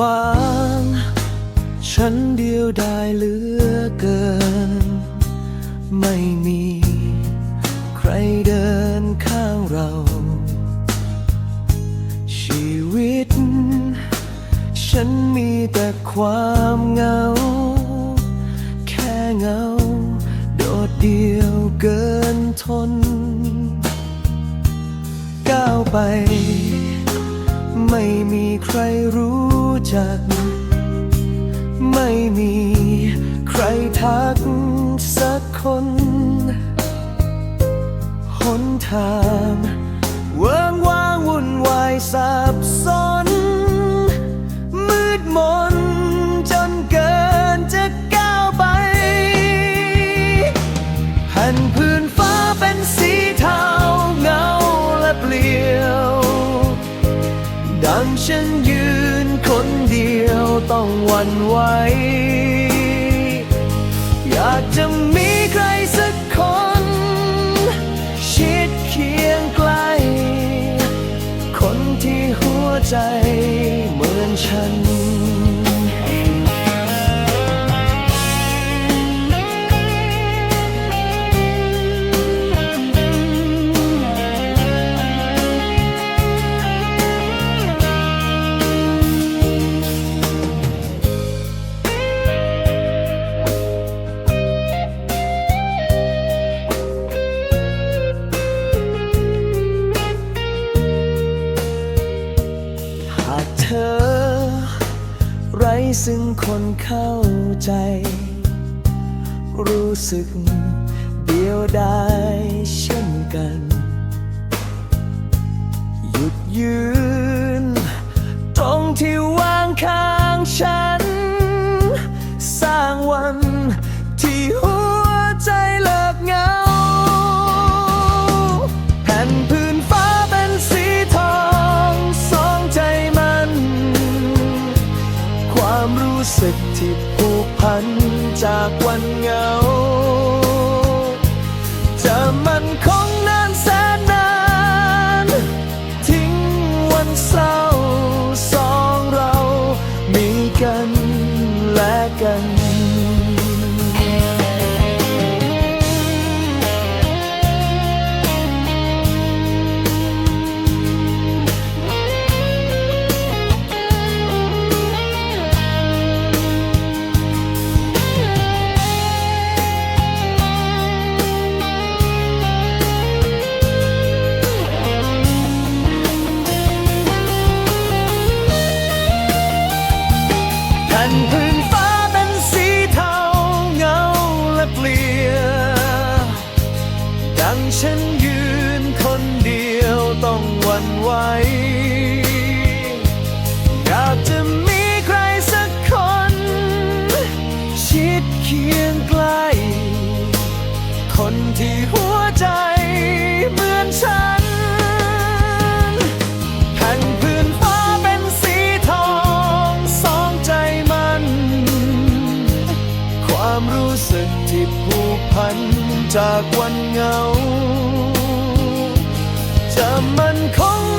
ว่าง ฉันเดียวดายเหลือเกิน ไม่มีใครเดินข้างเรา ชีวิต ฉันมีแต่ความเหงา แค่เหงา โดดเดียวเกินทน ก้าวไป ไม่มีใครรู้จัก ไม่มีใครทักสักคนหนทางเวิงว้างวุ่นวายสับสนมืดมน ฉันยืนคนเดียวต้องหวันไหว อยากจะมีใครสักคน ชิดเคียงใกล้ คนที่หัวใจ เธอ ไรซึ่งคนเข้าใจ รู้สึกเดียวดายเช่นกัน หยุดยืน กที่ผูกพันจากวันเหงาจะมันค นพื้นฟ้าเป็นสีเทาเงาและเปลี่ยดังฉันยืนคนเดียวต้องหวันไหวอยากจะมีใครสักคน ชิดเคียงใกล้ คนที่หัวใจ ที่ผูกพันจากวันเหงาจะมันคง